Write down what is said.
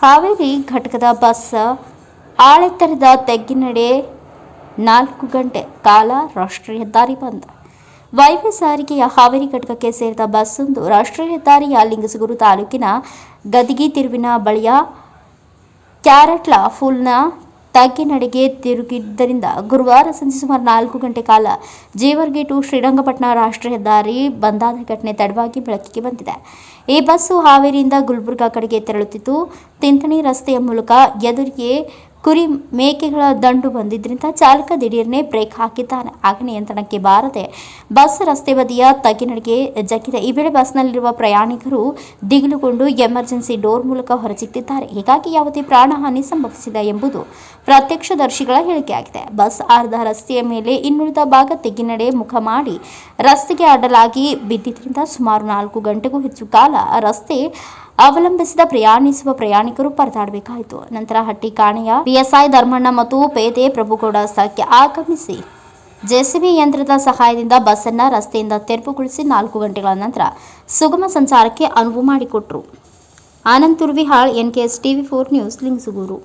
ಹಾವೇರಿ ಘಟಕದ ಬಸ್ ಆಳೆತ್ತರದ ತೆಗ್ಗಿನಡೆ ನಾಲ್ಕು ಗಂಟೆ ಕಾಲ ರಾಷ್ಟ್ರೀಯ ಹೆದ್ದಾರಿ ಬಂದ್. ವೈದ್ಯ ಸಾರಿಗೆಯ ಹಾವೇರಿ ಘಟಕಕ್ಕೆ ಸೇರಿದ ಬಸ್ಸೊಂದು ರಾಷ್ಟ್ರೀಯ ಹೆದ್ದಾರಿಯ ಲಿಂಗಸಗೂರು ತಾಲೂಕಿನ ಗದಗಿ ತಿರುವಿನ ಬಳಿಯ ಕ್ಯಾರೆಟ್ಲ ಫುಲ್ನ ತಗ್ಗಿನಡೆಗೆ ತಿರುಗಿದ್ದರಿಂದ ಗುರುವಾರ ಸಂಜೆ ಸುಮಾರು ನಾಲ್ಕು ಗಂಟೆ ಕಾಲ ಜೇವರ್ಗಿ ಟು ಶ್ರೀರಂಗಪಟ್ಟಣ ರಾಷ್ಟ್ರೀಯ ಹೆದ್ದಾರಿ ಬಂದಾದ ಘಟನೆ ತಡವಾಗಿ ಬೆಳಕಿಗೆ ಬಂದಿದೆ. ಈ ಬಸ್ಸು ಹಾವೇರಿಯಿಂದ ಗುಲ್ಬರ್ಗಾ ಕಡೆಗೆ ತೆರಳುತ್ತಿದ್ದು, ತಿಂತಣಿ ರಸ್ತೆಯ ಮೂಲಕ ಎದುರಿಗೆ ಕುರಿ ಮೇಕೆಗಳ ದಂಡು ಬಂದಿದ್ದರಿಂದ ಚಾಲಕ ದಿಢೀರ್ನೆ ಬ್ರೇಕ್ ಹಾಕಿದ್ದಾನೆ. ಆಗ ನಿಯಂತ್ರಣಕ್ಕೆ ಬಾರದೆ ಬಸ್ ರಸ್ತೆ ಬದಿಯ ತಗ್ಗಿನಡೆಗೆ ಜಗ್ಗಿದೆ ಈ ವೇಳೆ ಬಸ್ನಲ್ಲಿರುವ ಪ್ರಯಾಣಿಕರು ದಿಗಿಲುಗೊಂಡು ಎಮರ್ಜೆನ್ಸಿ ಡೋರ್ ಮೂಲಕ ಹೊರಚಿಕ್ಕಿದ್ದಾರೆ ಹೀಗಾಗಿ ಯಾವುದೇ ಪ್ರಾಣಹಾನಿ ಸಂಭವಿಸಿದೆ ಎಂಬುದು ಪ್ರತ್ಯಕ್ಷದರ್ಶಿಗಳ ಹೇಳಿಕೆಯಾಗಿದೆ. ಬಸ್ ಅರ್ಧ ರಸ್ತೆಯ ಮೇಲೆ ಇನ್ನುಳಿದ ಭಾಗ ತೆಗ್ಗಿನಡೆ ಮುಖ ಮಾಡಿ ರಸ್ತೆಗೆ ಅಡ್ಡಲಾಗಿ ಬಿದ್ದಿದ್ದರಿಂದ ಸುಮಾರು ನಾಲ್ಕು ಗಂಟೆಗೂ ಹೆಚ್ಚು ಕಾಲ ರಸ್ತೆ ಅವಲಂಬಿಸಿದ ಪ್ರಯಾಣಿಸುವ ಪ್ರಯಾಣಿಕರು ಪರದಾಡಬೇಕಾಯಿತು. ನಂತರ ಹಟ್ಟಿ ಕಾಣೆಯ ಪಿಎಸ್ಐ ಧರ್ಮಣ್ಣ ಮತ್ತು ಪೇದೆ ಪ್ರಭುಗೌಡ ಸ್ಥಳಕ್ಕೆ ಆಗಮಿಸಿ ಜೆಸಿಬಿ ಯಂತ್ರದ ಸಹಾಯದಿಂದ ಬಸ್ಸನ್ನು ರಸ್ತೆಯಿಂದ ತೆರವುಗೊಳಿಸಿ ನಾಲ್ಕು ಗಂಟೆಗಳ ನಂತರ ಸುಗಮ ಸಂಚಾರಕ್ಕೆ ಅನುವು ಮಾಡಿಕೊಟ್ರು. Anand Turvihal, NKS TV four news, Lingasugur.